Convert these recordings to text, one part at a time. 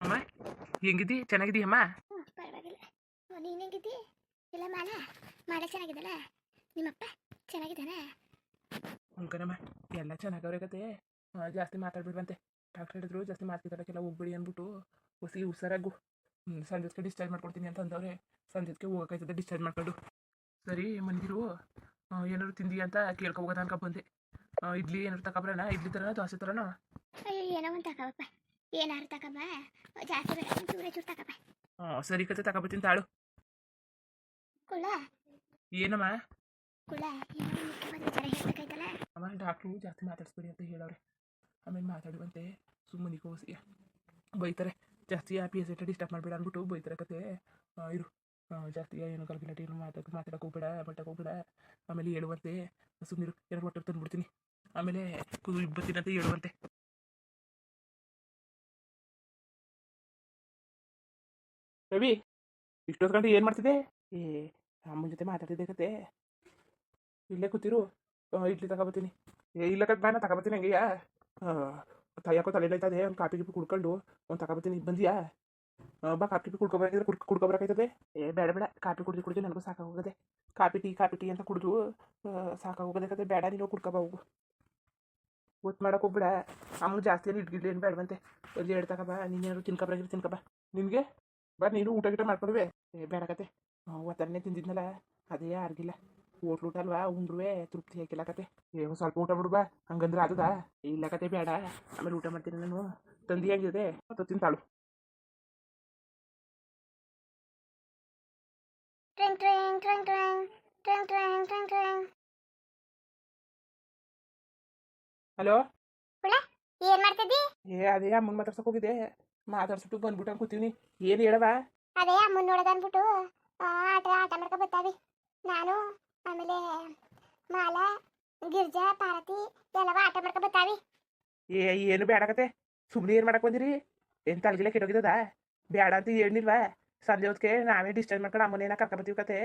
ಅಮ್ಮ? ಹೆಂಗಿದ್ದಿ ಚೆನ್ನಾಗಿದ್ದೀಯಮ್ಮ ಹ್ಞೂ ಪರವಾಗಿಲ್ಲ. ನೀನು ಹೆಂಗಿದ್ದಿ? ಇಲ್ಲ ಮಾಲ ಮಾಡ ಚೆನ್ನಾಗಿದ್ದಲ್ಲ ನಿಮ್ಮಪ್ಪ ಚೆನ್ನಾಗಿದ್ದಾನ? ಅಂಕನಮ್ಮ ಎಲ್ಲ ಚೆನ್ನಾಗವ್ರೆ ಕತೆ. ಜಾಸ್ತಿ ಮಾತಾಡ್ಬಿಡ್ವಂತೆ. ಡಾಕ್ಟರ್ ಹೇಳಿದ್ರು ಜಾಸ್ತಿ ಮಾತಾಡೋಕ್ಕೆಲ್ಲ ಹೋಗ್ಬಿಡಿ ಅಂದ್ಬಿಟ್ಟು ಹೊಸಿ ಹುಷಾರಾಗು. ಹ್ಞೂ ಸಂಜೆಗೆ ಡಿಸ್ಚಾರ್ಜ್ ಮಾಡ್ಕೊಡ್ತೀನಿ ಅಂತ ಅಂದವ್ರೆ. ಸಂಜೆಗೆ ಹೋಗೋಕ್ಕಾಯ್ತದೆ ಡಿಸ್ಚಾರ್ಜ್ ಮಾಡ್ಕೊಂಡು. ಸರಿ ಮಂದಿರು ಏನಾದ್ರು ತಿಂದಿ ಅಂತ ಕೇಳ್ಕೊ ಹೋಗೋದ ಅನ್ಕೊ ಬಂದೆ. ಇಡ್ಲಿ ಏನಾದ್ರು ತಗೊಬರೋಣ ಇಡ್ಲಿ ತರನ ದೋಸೆ ಥರನೋ ಏನೋ ಒಂದು ತಗೋಪ್ಪ ಏನಾರು ತಗಬ ಜಾಸ್ತಿ ಬೇಡ ಚೂರೇ ಚೂರು ತಗಬ ಸರಿ ಕತೆ ತಗೊಬತ್ತೀನಿ ತಾಳು ಕುಳ. ಏನಮ್ಮ? ಕುಳ ಏನೋ ಒಂದ್ ಮುಖ್ಯವಾದ ವಿಚಾರ ಹೇಳ್ಬೇಕಾಯ್ತಲ್ಲ? ಅಮ್ಮ ಡಾಕ್ಟ್ರು ಜಾಸ್ತಿ ಮಾತಾಡಿಸ್ಬೇಡಿ ಅಂತ ಹೇಳವ್ರೆ. ಆಮೇಲೆ ಮಾತಾಡುವಂತೆ ಸುಮ್ಮನೆ ಕೋಸಿ ಬೈತಾರೆ. ಜಾಸ್ತಿ ಆ ಪಿ ಎಸ್ ಎಟ್ ಡಿಸ್ಟರ್ಬ್ ಮಾಡಬೇಡ ಅಂದ್ಬಿಟ್ಟು ಬೈತಾರೆ ಕತೆ ಇರು. ಜಾಸ್ತಿ ಏನು ಗಲ್ಗಿಲಾಟಿ ಏನು ಮಾತಾಡ್ ಮಾತಾಡಕ್ಕೆ ಹೋಗ್ಬೇಡ ಬಟ್ಟಕ್ಕೆ ಹೋಗ್ಬೇಡ. ಆಮೇಲೆ ಹೇಳುವಂತೆ ಸುಮ್ಮನಿರು ಎರಡು ಒಟ್ಟಿಗೆ ತಂದು ಬಿಡ್ತೀನಿ ಆಮೇಲೆ ಕುದು ಇಬ್ಬತ್ತಿನ ಅಂತ ಹೇಳುವಂತೆ. ರವಿ ಇಷ್ಟೊತ್ತು ಗಂಟೆ ಏನು ಮಾಡ್ತಿದ್ದೆ? ಏ ಅಮ್ಮನ ಜೊತೆ ಮಾತಾಡ್ತಿದ್ದೆ ಕತೆ. ಇಲ್ಲೇ ಕೂತಿರು. ಇಡ್ಲಿ ತಗೊಬತ್ತೀನಿ. ಏ, ಇಲ್ಲ ಕಟ್ ಬಾನ ತಗೊಬತ್ತೀನಿ ಹಂಗೆಯಾ ಯಾಕೋ ತಲೆ ಇದೆ ಒಂದು ಕಾಪಿ ಗಿಪಿ ಕುಡ್ಕೊಂಡು ಒಂದು ತಗೊಬತ್ತೀನಿ, ಬಂದಿಯಾ? ಬಾ ಕಾಪಿ ಗಿಪಿ ಕುಡ್ಕೊಬರಾಕಿದ್ರೆ ಕುಡ್ ಕುಡ್ಕೊಬರಾಕೈತದೆ ಏ, ಬೇಡ ಬೇಡ ಕಾಪಿ ಕುಡಿದು ಕುಡಿದು ನನಗೂ ಸಾಕಾಗೋಗದೆ. ಕಾಪಿ ಟೀ ಕಾಪಿ ಟೀ ಅಂತ ಕುಡಿದು ಸಾಕಾಗೋಗದೆ ಕತೆ. ಬೇಡ, ನೀನು ಕುಡ್ಕೊಬ ಹೋಗು. ಒತ್ತು ಮಾಡೋಕೆ ಹೋಗ್ಬೇಡ. ಅಮ್ಮ ಜಾಸ್ತಿ ಏನು ಇಡ್ಗಿಡ್ಲಿ ಏನು ಬೇಡವಂತೆ. ಎರಡು ತಗೊಬ ನೀನೇನಾದ್ರು ತಿನ್ಕೊಬರಾಗಿದ್ರೆ ತಿನ್ಕೊಬ ನಿನಗೆ? ಬಾ ನೀನು ಊಟ ಗಿಟ ಮಾಡ್ಕೊಡುವೆ. ಏ ಬೇಡ ಕತೆ. ಒತ್ತರನೇ ತಿಂದಿದ್ನಲ್ಲ ಅದೇ ಯಾರಿಗಿಲ್ಲ. ಹೋಟ್ಲು ಊಟ ಅಲ್ವಾ ಉಂಡ್ರುವೆ ತೃಪ್ತಿ ಹಾಕಿಲ್ಲ ಕತೆ. ಏ ಸ್ವಲ್ಪ ಊಟ ಬಿಡು ಬಾ ಹಂಗಂದ್ರೆ ಆದದಾ ಇಲ್ಲ ಕತೆ ಬೇಡ. ಆಮೇಲೆ ಊಟ ಮಾಡ್ತೀನಿ ನಾನು. ತಂದಿ ಹೆಂಗಿದೆ? ಮತ್ತು ತಿಂತಾಳು ಟ್ರೆಂಗ್ ಟ್ರೆಂಗ್ ಟ್ರೆಂಗ್ ಟ್ರೆಂಗ್ ಟ್ರೆಂಗ್ ಟ್ರೆಂಗ್ ಟ್ರೆಂಗ್ ಟ್ರೆಂಗ್. ಹಲೋ ಏನ್ ಮಾಡ್ತಿದ್ದಿ? ಏ ಅದೇ ಅಮ್ಮನ್ ಮಾತಾಡ್ಸಕ್ ಹೋಗಿದ್ದೆ. ಮಾತಾಡ್ಸ್ಬಿಟ್ಟು ಬಂದ್ಬಿಟ್ಟು ಅನ್ಕೋತೀವಿ ಕೂತೀವಿ ಏನು ಹೇಳವ? ಅದೇ ಅಮ್ಮನ ನೋಡೋದು ಅಂದ್ಬಿಟ್ಟು ಆಟ ಆಟ ಮಾಡ್ಕೊ ಬರ್ತಾವಿ ನಾನು ಆಮೇಲೆ ಮಾಲ ಗಿರ್ಜಾ ಪಾರ್ವತಿ ಎಲ್ಲವ ಆಟ ಮಾಡ್ಕೊ ಬರ್ತಾವಿ ಏ ಏನು ಬೇಡಕತೆ ಸುಮ್ಮನೆ ಏನು ಮಾಡಕ್ ಬಂದಿರಿ? ಏನು ತಲೆಗಿಲ್ಲ ಕೆಟ್ಟೋಗಿದ್ದದ? ಬೇಡ ಅಂತ ಹೇಳಿಲ್ವಾ ಸಂಜೆ ಹೊತ್ತಿಗೆ ನಾವೇ ಡಿಸ್ಟರ್ಬ್ ಮಾಡ್ಕೊಂಡು ಅಮ್ಮನೇನ ಕರ್ಕೊಬತ್ತೀವಿ ಕತೆ.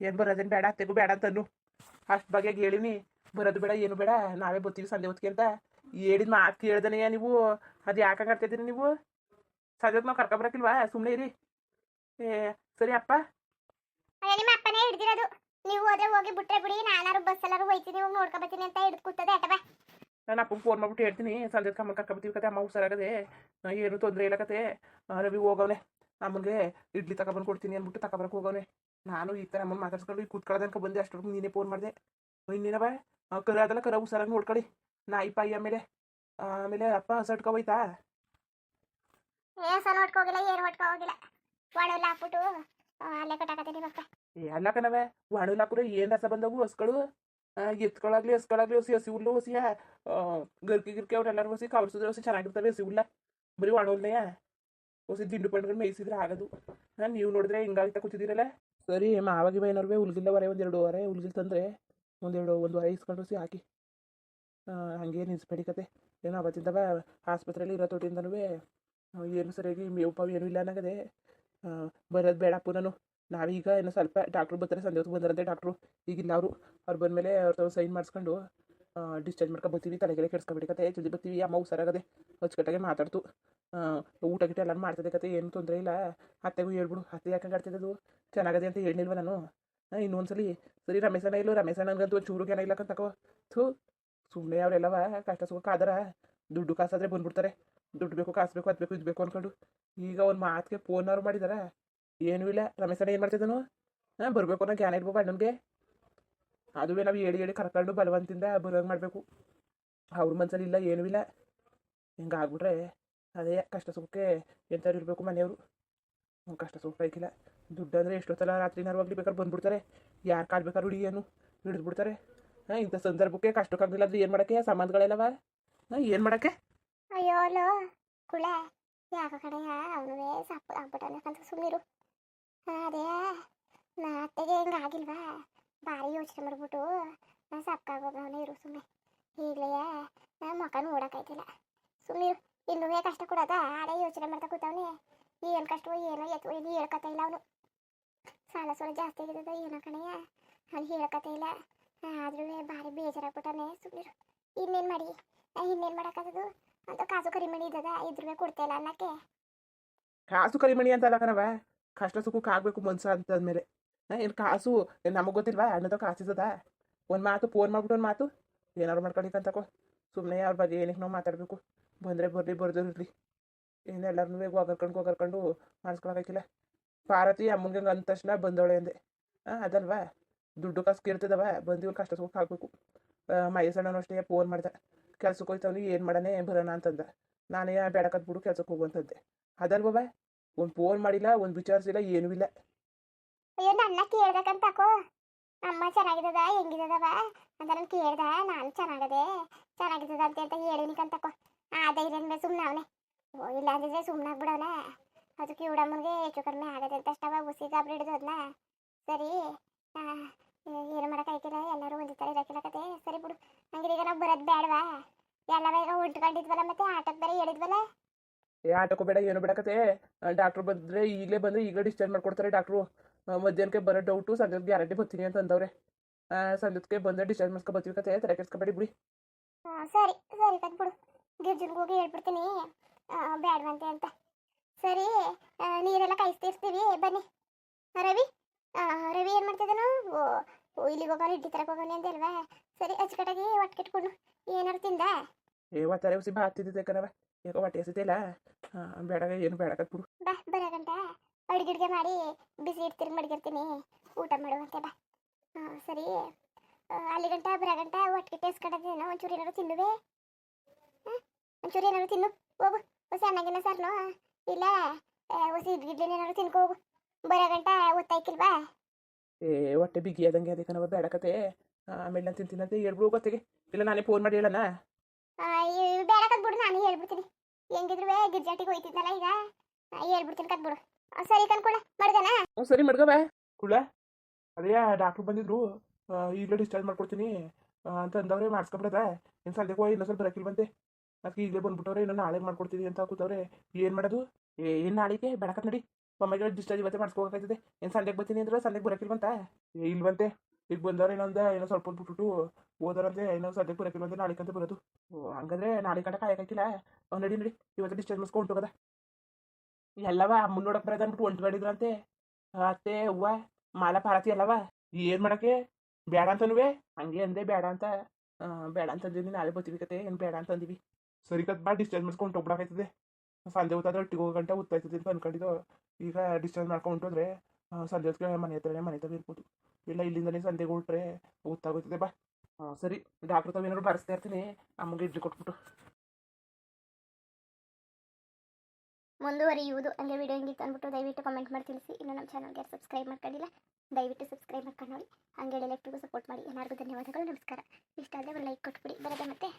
ಏನು ಬರೋದೇನು ಬೇಡ ಅತ್ತೆಗೂ ಬೇಡ ಅಂತನು ಅಷ್ಟು ಬಗೆಗೆ ಹೇಳಿನಿ. ಬರೋದು ಬೇಡ ಏನು ಬೇಡ. ನಾವೇ ಬರ್ತೀವಿ ಸಂಜೆ ಹೊತ್ತಿಗೆ ಅಂತ. ಹೇಳಿದ ಮಾತು ಕೇಳ್ದನೆಯ ನೀವು? ಅದು ಯಾಕೆ ಹಂಗೆ ನೀವು? ಸಂಜೆ ಹೊತ್ತು ಕರ್ಕ ಬರಕಿಲ್ವಾ? ಸುಮ್ಮನೆ ಇರಿ. ಏ ಸರಿ ಅಪ್ಪ. ನಿಮ್ಮ ಅಪ್ಪನೇ ಹಿಡ್ದಿರೋದು. ನೀವು ಹೋದ್ರೆ ಹೋಗಿ ಬಿಟ್ರೆ ಬಿಡಿ. ನಾನಾರು ಬಸ್ ಎಲ್ಲರೂ ಹೋಯ್ತೀನಿ. ಹೋಗಿ ನೋಡ್ಕೊ ಬರ್ತೀನಿ ಅಂತ ಹಿಡಿದು ಕೂತದೆ ಬಾ ನಾನು ಅಪ್ಪಗೆ ಫೋನ್ ಮಾಡ್ಬಿಟ್ಟು ಹೇಳ್ತೀನಿ. ಸಂಜೆ ಕಮ್ಮ ಕರ್ಕೊಬತ್ತೀವಿ ಕತೆ. ಅಮ್ಮ ಹುಷಾರಾಗದೆ ಏನು ತೊಂದರೆ ಇಲ್ಲ ಕತೆ. ರವಿ ಹೋಗವನೆ. ಅಮ್ಮನಿಗೆ ಇಡ್ಲಿ ತಗೊಬಂದು ಕೊಡ್ತೀನಿ ಅಂದ್ಬಿಟ್ಟು ತಗೊಬರಕ್ಕೆ ಹೋಗವನೆ. ನಾನು ಈ ಥರ ಅಮ್ಮನ ಮಾತಾಡ್ಸ್ಕೊಂಡು ಈ ಕೂತ್ಕೊಳ್ಳೋದನ್ಕ ಬಂದೆ. ಅಷ್ಟೊತ್ತಿಗೆ ನೀನೇ ಫೋನ್ ಮಾಡಿದೆ. ಇನ್ನೇನವ? ಕರ ಅದಲ್ಲ ಕರ ಹುಷಾರಾಗಿ ನೋಡ್ಕೊಳ್ಳಿ ನಾಯಿ ಪಾಯಿ ಆಮೇಲೆ. ಆಮೇಲೆ ಅಪ್ಪ ಸಟ್ಕೋ ಹೋಯ್ತಾ? ಏ ಸಲ ಹೊಟ್ಕೊ ಹೋಗಿಲ್ಲ ಏನು ಹೊಟ್ಕೊ ಹೋಗಿಲ್ಲ. ಒಡವೆಲ್ಲ ಹಾಕ್ಬಿಟ್ಟು ಅಲ್ಲೇ ಕಟ್ಟಾಕತ್ತೀನಿ ಮಕ್ಕ ಅಲ್ಲ ಕಣವೆ ವಾಣಲ್ ಹಾಕ್ರೆ ಏನು ರಸ ಬಂದವು ಹಸ್ಗಳು ಎತ್ಕೊಳಾಗ್ಲಿ ಹಸ್ಕೊಳಾಗ್ಲಿ ಹೊಸಿ ಹಸಿ ಹುಲ್ಲು ಹಸಿ ಗರ್ಕಿ ಗಿರ್ಕಿ ಅವ್ರು ಎಲ್ಲರೂ ಹೊಸಿ ಕವರ್ಸಿದ್ರೆ ಹೊಸಿ ಚೆನ್ನಾಗಿರ್ತವೆ ಹಸಿ ಹುಲ್ಲ ಬರೀ ಒಣಹುಲ್ನೆಯ ಹೊಸಿ ದಿಂಡು ಪಂಡ್ಗಳು ಮೇಯಿಸಿದ್ರೆ ಆಗದು. ನಾನು ನೀವು ನೋಡಿದ್ರೆ ಹಿಂಗಾಗ್ತಾ ಕೂತಿದ್ದೀರಲ್ಲ? ಸರಿ ಮಾವಾಗಿ ಏನಾರು ಉಲ್ಗಿಲ್ಲ ವರೆ ಒಂದೆರಡು ವರೆ ಹುಲ್ಗಿಲ್ ತಂದರೆ ಒಂದೆರಡು ಒಂದು ವರೆ ಇಸ್ಕೊಂಡು ಹೊಸಿ ಹಾಕಿ. ಆ, ಹಂಗೆ ನಿಲ್ಸ್ಬೇಡಿ ಕತೆ. ಏನೋ ಅವತ್ತಿಂದವ ಆಸ್ಪತ್ರೆಯಲ್ಲಿ ಇರೋ ತೊಟ್ಟಿಂದನೂ ಏನು ಸರಿಯಾಗಿ ಮೇವು ಪಾವು ಏನೂ ಇಲ್ಲ ಅನ್ನಗದೆ. ಬರೋದು ಬೇಡಪ್ಪ ನಾನು ನಾವೀಗ ಏನೋ ಸ್ವಲ್ಪ ಡಾಕ್ಟ್ರು ಬರ್ತಾರೆ, ಸಂಜೆ ಹೊತ್ತು ಬಂದರಂತೆ ಡಾಕ್ಟ್ರು ಈಗಿಲ್ಲ ಅವರು, ಅವ್ರು ಬಂದಮೇಲೆ ಅವ್ರ ಸೈನ್ ಮಾಡಿಸ್ಕೊಂಡು ಡಿಸ್ಚಾರ್ಜ್ ಮಾಡ್ಕೊಂಡು ಬರ್ತೀವಿ ತಲೆಗೆಲೆ ಕೆಡ್ಸ್ಕೊಬೇಡಿ ಕತೆ. ಜಲ್ದಿ ಬರ್ತೀವಿ, ಅಮ್ಮ ಹುಷಾರಾಗದೆ. ಅಚ್ಚುಕಟ್ಟಾಗೆ ಮಾತಾಡ್ತು. ಊಟ ಗಿಟ ಎಲ್ಲ ಮಾಡ್ತದೆ ಕತೆ, ಏನು ತೊಂದರೆ ಇಲ್ಲ. ಅತ್ತೆಗೂ ಹೇಳ್ಬಿಡು, ಅತ್ತೆ ಯಾಕೆ ಅದು ಚೆನ್ನಾಗದೆ ಅಂತ ಹೇಳಿಲ್ವ ನಾನು? ಇನ್ನೊಂದ್ಸಲಿ, ಸರಿ ರಮೇಶನ ಇಲ್ಲೋ, ರಮೇಶ್ ಒಂದು ಚೂರು ಜ್ಞಾನ ಇಲ್ಲ ತಕೋ ಥೂ ಸುಮ್ಮನೆ ಅವರೆಲ್ಲವ ಕಷ್ಟ ಸುಖ ಕಾದರ ದುಡ್ಡು ಕಾಸಾದ್ರೆ ಬಂದ್ಬಿಡ್ತಾರೆ. ದುಡ್ಡು ಬೇಕು, ಕಾಸು ಬೇಕು, ಅದು ಬೇಕು, ಇದು ಬೇಕು ಅಂದ್ಕೊಂಡು ಈಗ ಒಂದು ಮಾತಿಗೆ ಫೋನವ್ರು ಮಾಡಿದಾರ. ಏನೂ ಇಲ್ಲ. ರಮೇಶ್ ಅಣ್ಣ ಏನು ಮಾಡ್ತಿದ್ದನು? ಹಾಂ, ಬರಬೇಕು ಅನ್ನೋ ಜ್ಞಾನ ಇರ್ಬೇಕು ಅಣ್ಣನಿಗೆ. ಅದುವೇ ನಾವು ಹೇಳಿ ಹೇಳಿ ಕರ್ಕೊಂಡು ಬಲವಂತಿಂದ ಬರೋಂಗೆ ಮಾಡಬೇಕು. ಅವ್ರ ಮನ್ಸಲ್ಲಿ ಇಲ್ಲ, ಏನೂ ಇಲ್ಲ. ಹಿಂಗೆ ಆಗ್ಬಿಟ್ರೆ ಅದೇ ಕಷ್ಟ ಸುಖಕ್ಕೆ ಎಂಥವ್ರು ಇರಬೇಕು ಮನೆಯವರು. ಕಷ್ಟ ಸುಖ ಬೇಕಿಲ್ಲ. ದುಡ್ಡು ಅಂದರೆ ಎಷ್ಟೊತ್ತಲ್ಲ ರಾತ್ರಿ ಹೋಗ್ಲಿ ಬೇಕಾದ್ರೆ ಬಂದ್ಬಿಡ್ತಾರೆ. ಯಾರು ಕಾಲ್ ಹುಡುಗಿ ಏನು ಹಿಡಿದ್ಬಿಡ್ತಾರೆ. ಹಾಂ, ಇಂಥ ಸಂದರ್ಭಕ್ಕೆ ಕಷ್ಟಕ್ಕಾಗಲಿಲ್ಲ ಅಂದ್ರೆ ಏನು ಮಾಡೋಕ್ಕೆ? ಸಾಮಾನುಗಳೆಲ್ಲವಾ ಹಾಂ, ಏನು ಮಾಡೋಕ್ಕೆ? ಅಯ್ಯೋ, ಲೋ ಕುಳೆ ಯಾಕೋ ಕಡೆ ಅವನುವೇ ಸಪ್ಪು ಆಗ್ಬಿಟ್ಟಾನೆ ಅಂತ ಸುಮ್ಮನಿರು ಅದೇ. ನಾ ಅತ್ತೆಗೆ ಹಿಂಗೆ ಆಗಿಲ್ವಾ? ಭಾರಿ ಯೋಚನೆ ಮಾಡ್ಬಿಟ್ಟು ನಾ ಸಪ್ಕಾಗೋಗವನೇ ಇರು ಸುಮ್ಮನೆ ಈಗಲೇ ನಾ ಮುಖ ನೋಡೋಕ್ಕಾಯ್ತಿಲ್ಲ. ಸುಮ್ಮನಿರು ಇನ್ನೂ ಕಷ್ಟ ಕೊಡೋದ? ಆಡೇ ಯೋಚನೆ ಮಾಡ್ತಾ ಕೂತವನೆ. ಏನು ಕಷ್ಟವೋ, ಏನೋ ಎತ್ತು ಏನು ಹೇಳ್ಕತ್ತ ಇಲ್ಲ ಅವನು. ಸಾಲ ಸೋಲ ಜಾಸ್ತಿ ಆಗಿದ್ದದ ಏನೋ ಕಣಯ್ಯ ಅಲ್ಲಿ ಹೇಳ್ಕತ್ತ ಇಲ್ಲ. ಆದ್ರೂ ಭಾರಿ ಬೇಜಾರಾಗ್ಬಿಟ್ಟಾನೆ ಸುಮ್ಮನಿರು ಇನ್ನೇನು ಮಾಡಿ? ಇನ್ನೇನು ಮಾಡೋಕ್ಕಾಗದು ಅಂತ ಕಾಸು ಕರಿಮಣಿ ಇದ್ದದ ಇದ್ರೂ ಕೊಡ್ತಾ ಇಲ್ಲ ಕಾಸು ಕರಿಮಣಿ ಅಂತ ಅಲ್ಲ ಕಣವ ಕಷ್ಟ ಸುಖಕ್ಕೆ ಆಗ್ಬೇಕು ಮನ್ಸ ಅಂತಂದ್ಮೇಲೆ. ಏನು ಕಾಸು ನಮಗೆ ಗೊತ್ತಿಲ್ವಾ, ಅಣ್ಣದ ಕಾಸಿಸದ ಒಂದು ಮಾತು ಫೋನ್ ಮಾಡ್ಬಿಟ್ಟು ಒಂದು ಮಾತು. ಏನಾರು ಮಾಡ್ಕೊಳಿಕಂತಕೋ ಸುಮ್ಮನೆ ಅವ್ರ ಬಗ್ಗೆ ಏನಕ್ಕೆ ನಾವು ಮಾತಾಡಬೇಕು. ಬಂದರೆ ಬರಲಿ ಬರ್ದಿರಲಿ ಇರಲಿ. ಏನು ಎಲ್ಲರನ್ನೂ ಹೋಗರ್ಕೊಂಡು ಹೋಗರ್ಕೊಂಡು ಮಾಡಿಸ್ಕೊಳಕ್ಕಿಲ್ಲ ಪಾರತಿ ಅಮ್ಮನಿಗೆ ಅಂದ ತಕ್ಷಣ ಬಂದವಳೆ ಅಂದೆ. ಹಾಂ, ಅದಲ್ವಾ? ದುಡ್ಡು ಕಾಸು ಇರ್ತದವ, ಬಂದು ಕಷ್ಟ ಸುಖಕ್ಕೆ ಹಾಕಬೇಕು ಮೈಸಣ್ಣನೂ ಅಷ್ಟೇ ಫೋನ್ ಮಾಡ್ದೆ. ಕೆಲ್ಸಕ್ಕೆ ಹೋಯ್ತವನಿ ಏನು ಮಾಡನೆ ಬರೋಣ ಅಂತಂದ. ನಾನೇ ಬೇಡಕತ್ ಬಿಡು ಕೆಲ್ಸಕ್ಕೆ ಹೋಗುವಂತಂದೆ. ಬಾಬಾ ಒಂದು ಫೋನ್ ಮಾಡಿಲ್ಲ, ಒಂದು ವಿಚಾರಿಸಿಲ್ಲ, ಏನೂ ಇಲ್ಲ. ಅಯ್ಯೋ ನನ್ನ ಕೇಳ್ಬೇಕಂತಕೋ ಅಮ್ಮ ಚೆನ್ನಾಗಿದ್ದದ ಹೆಂಗಿದ್ದದವ ಅಂತ ನಾನು ಕೇಳ್ದ. ನಾನು ಚೆನ್ನಾಗದೆ ಚೆನ್ನಾಗಿದ್ದದ ಅಂತ ಅಂತ ಹೇಳಿನಿಕಂತಕೋ ಆ ಧೈರ್ಯ ಮೇಲೆ ಸುಮ್ಮನೆ ಅವನೇ. ಇಲ್ಲ ಅಂದಿದ್ರೆ ಸುಮ್ಮನೆ ಆಗ್ಬಿಡವನ. ಅದಕ್ಕೆ ಇವಡಮ್ಮನಿಗೆ ಹೆಚ್ಚು ಕಡಿಮೆ ಆಗದೆ ಅಂತ ಅಷ್ಟವ ಉಸಿ ಗಾಬರಿ ಹಿಡಿದೋದ್ನ ಸರಿ ಏನು ಮಾಡೋಕ್ಕಾಗಿಲ್ಲ ಎಲ್ಲರೂ ಒಂದೇ ಬರೋದು ಬೇಡವಾ ಎಲ್ಲ ಬೇಗ ಉಂಟ್ಕೊಂಡಿದ್ವಲ್ಲ ಮತ್ತೆ ಆಟಕ್ಕೆ ಬೇರೆ ಹೇಳಿದ್ವಲ್ಲ? ಏ ಆಟಕ್ಕೂ ಬೇಡ ಏನು ಬೇಡಕತೆ ಡಾಕ್ಟ್ರು ಬಂದ್ರೆ ಈಗಲೇ ಬಂದರೆ ಈಗಲೇ ಡಿಸ್ಚಾರ್ಜ್ ಮಾಡ್ಕೊಡ್ತಾರೆ ಡಾಕ್ಟ್ರು ಮಧ್ಯಾಹ್ನಕ್ಕೆ ಬರೋ ಡೌಟು ಸಂಜೆ ಗ್ಯಾರಂಟಿ ಬರ್ತೀನಿ ಅಂತ ಅಂದವ್ರೆ. ಸಂಜೆಕ್ಕೆ ಬಂದರೆ ಡಿಸ್ಚಾರ್ಜ್ ಮಾಡ್ಸ್ಕೊ ಬರ್ತೀವಿ ಕತೆ. ತಲೆ ಕೆಡ್ಸ್ಕೊಬೇಡಿ ಬಿಡಿ. ಸರಿ ಸರಿ ಕತ್ ಬಿಡು. ಗಿರ್ಜನ್ಗೆ ಹೋಗಿ ಹೇಳ್ಬಿಡ್ತೀನಿ. ಬೇಡವಂತೆ ಅಂತ ಸರಿ ನೀರೆಲ್ಲ ಕಾಯಿಸ್ತಿರ್ತೀವಿ ಬನ್ನಿ. ರವಿ ರವಿ ಏನು ಮಾಡ್ತಿದ್ದಾನು? ಓ ಓ ಇಲ್ಲಿಗೆ ಹೋಗೋನು ಇಡ್ಲಿ ತರಕ್ಕೆ ಹೋಗೋನು ಅಂತ ಅಲ್ವಾ ಸರಿ ಅಚ್ಚುಕಟ್ಟಾಗಿ ಒಟ್ಕಿಟ್ಕೊಂಡು ಏನಾರು ತಿಂದ? ಏ ಒತ್ತಾರೆ ಉಸಿ ಬಾ ಹತ್ತಿದ್ದೆ ಕಣವ ಈಗ ಹೊಟ್ಟೆ ಹಸಿತಿಲ್ಲ ಬೇಡ ಏನು ಬೇಡಕ ಬಿಡು. ಬಾ ಬರಗಂಟ ಅಡುಗೆ ಅಡುಗೆ ಮಾಡಿ ಬಿಸಿ ಇಡ್ತಿರ್ ಮಡ್ಗಿರ್ತೀನಿ. ಊಟ ಮಾಡುವಂತೆ ಬಾ. ಹಾಂ ಸರಿ. ಅಲ್ಲಿ ಗಂಟ ಬರಗಂಟ ಗಂಟ ಒಟ್ಟಿಗೆ ಟೇಸ್ಕೊಂಡದೇನೋ ಒಂಚೂರು ಏನಾರು ತಿನ್ನುವೆ? ಹಾಂ ಒಂಚೂರು ಏನಾರು ತಿನ್ನು. ಹೋಗು ಹೊಸ ಅನ್ನಾಗಿನ ಸರ್ನು? ಇಲ್ಲ ಹೊಸ ಇಡ್ಲಿ ಏನಾರು ತಿನ್ಕೋ ಹೋಗು. ಬರಗಂಟ ಒತ್ತಾಯ್ಕಿಲ್ವಾ? ಏ ಹೊಟ್ಟೆ ಬಿಗಿ ಆದಂಗೆ ಅದಕ್ಕೆ ಬೇಡಕತೆ ಆಮೇಲೆ ನಾನು ತಿಂತೀನಂತ ಹೇಳ್ಬಿಡು ಗೊತ್ತಿಗೆ. ಇಲ್ಲ ನಾನೇ ಫೋನ್ ಮಾಡಿ ಹೇಳಣ. ಬೇಡ ಕದ್ಬಿಡು ನಾನು ಹೇಳ್ಬಿಡ್ತೀನಿ. ಹೆಂಗಿದ್ರು ಗಿರ್ಜಾಟಿಗೆ ಹೋಯ್ತಿದ್ನಲ್ಲ ಈಗ. ಹೇಳ್ಬಿಡ್ತೀನಿ ಕದ್ಬಿಡು. ಸರಿ ಕನ್ಕೊಳ ಮಡ್ಗನ ಹ್ಞೂ ಸರಿ ಮಡ್ಗವ ಕುಳ ಅದೇ ಡಾಕ್ಟ್ರು ಬಂದಿದ್ರು. ಈಗಲೇ ಡಿಸ್ಚಾರ್ಜ್ ಮಾಡ್ಕೊಡ್ತೀನಿ. ಅಂತ ಅಂದವ್ರೆ ಮಾಡಿಸ್ಕೊಬಿಡದ. ಇನ್ನು ಸದ್ಯಕ್ಕೆ ಹೋಗಿ ಇನ್ನೊಂದು ಸ್ವಲ್ಪ ಬರಕಿಲ್ವಂತೆ ಅದಕ್ಕೆ ಈಗಲೇ ಬಂದ್ಬಿಟ್ಟವ್ರೆ ಇನ್ನೂ ನಾಳೆ ಮಾಡ್ಕೊಡ್ತೀನಿ ಅಂತ ಕೂತವ್ರೆ. ಏನು ಮಾಡೋದು? ಏನು ನಾಳೆಗೆ? ಬೆಳಕತ್ ನಡಿ. ಒಮ್ಮೆಗೆ ಡಿಸ್ಚಾರ್ಜ್ ಇವತ್ತೇ ಮಾಡಿಸ್ಕೋಬೇಕಾಗ್ತದೆ ಏನು ಸಂಡೆಗೆ ಬರ್ತೀನಿ ಅಂದ್ರೆ ಸಂಡೆಗೆ ಬರಕಿಲ್ವಂತ ಏ ಇಲ್ವಂತೆ. ಈಗ ಬಂದವ್ರು ಇನ್ನೊಂದು ಏನೋ ಸ್ವಲ್ಪ ಬಿಟ್ಬಿಟ್ಟು ಓದೋರಂತೆ ಏನೋ ಸದ್ಯಕ್ಕೆ ನಾಳೆ ನಾಳೆಗಂತ ಬರೋದು. ಓ, ಹಂಗಂದ್ರೆ ನಾಳೆ ಕಂಡ ಕಾಯಕ್ಕಿಲ್ಲ ನಡಿ ನಡಿ, ಇವತ್ತು ಡಿಸ್ಚಾರ್ಜ್ ಮಾಡ್ಕೊಂಡು ಹೋಗದ. ಎಲ್ಲವ, ಅಮ್ಮನ ನೋಡಕ್ ಬರೋದು ಅಂದ್ಬಿಟ್ಟು ಹೊಂಟ್ಕೊಂಡಿದ್ರಂತೆ ಅತ್ತೆ, ಅವ್ವ, ಮಾಲ ಪಾರತಿ ಅಲ್ಲವ ಏನ್ ಮಾಡಕ್ಕೆ? ಬೇಡ ಅಂತನುವೆ? ಹಂಗೆ ಅಂದೆ ಬೇಡ ಅಂತ. ಬೇಡ ಅಂದಿದ್ವಿ ನಾಳೆ ಬರ್ತೀವಿ ಕತೆ, ಏನು ಬೇಡ ಅಂತ ಅಂದಿವಿ. ಸರಿ ಕತ್ ಬಾ ಡಿಸ್ಚಾರ್ಜ್ ಮಾಡ್ಕೊಂಡು ಹೋಗ್ಬಿಡಾಕೈತದೆ ಸಂಜೆ ಹೊತ್ತಾದ್ರೆ ಒಟ್ಟಿಗೆ ಹೋಗೋ ಗಂಟೆ ಗೊತ್ತಾಯ್ತದೆ ಅಂತ ಅನ್ಕೊಂಡಿದ್ದು. ಈಗ ಡಿಸ್ಚಾರ್ಜ್ ಮಾಡ್ಕೊಂಡು ಹೊಂಟೋದ್ರೆ ಸಂಜೆ ಹೊತ್ತಿಗೆ ಮನೆ ಹತ್ರನೇ ಮನೆ ಹತ್ರ ಇರ್ಬೋದು. ಇಲ್ಲ, ಇಲ್ಲಿಂದಲೇ ಸಂಜೆಗೆ ಹೊರಟ್ರೆ ಗೊತ್ತಾಗೋಯ್ತದೆ, ಬಾ. ಸರಿ ಡಾಕ್ಟ್ರ್ ತಾವು ಏನಾದ್ರು ಬರೆಸ್ತಾ ಇರ್ತೀನಿ. ಅಮ್ಮಗೆ ಇಡ್ಲಿ ಕೊಟ್ಬಿಟ್ಟು. ಮುಂದುವರಿಯುವುದು. ಹಂಗೆ ವಿಡಿಯೋ ಹೆಂಗಿತ್ತು ಅಂದ್ಬಿಟ್ಟು ದಯವಿಟ್ಟು ಕಮೆಂಟ್ ಮಾಡಿ ತಿಳಿಸಿ. ಇನ್ನು ನಮ್ಮ ಚಾನಲ್ಗೆ ಸಬ್ಸ್ಕ್ರೈಬ್ ಮಾಡ್ಕೊಂಡಿಲ್ಲ, ದಯವಿಟ್ಟು ಸಬ್ಸ್ಕ್ರೈಬ್ ಮಾಡ್ಕೊಂಡು ನೋಡಿ. ಹಂಗೆ ಎಲೆಕ್ಟ್ರಿಗೂ ಸಪೋರ್ಟ್ ಮಾಡಿ. ಎಲ್ಲರಿಗೂ ಧನ್ಯವಾದಗಳು. ನಮಸ್ಕಾರ. ಇಷ್ಟ ಆದರೆ ಒಂದು ಲೈಕ್ ಕೊಟ್ಬಿಡಿ. ಬರೋದೇ ಮತ್ತೆ.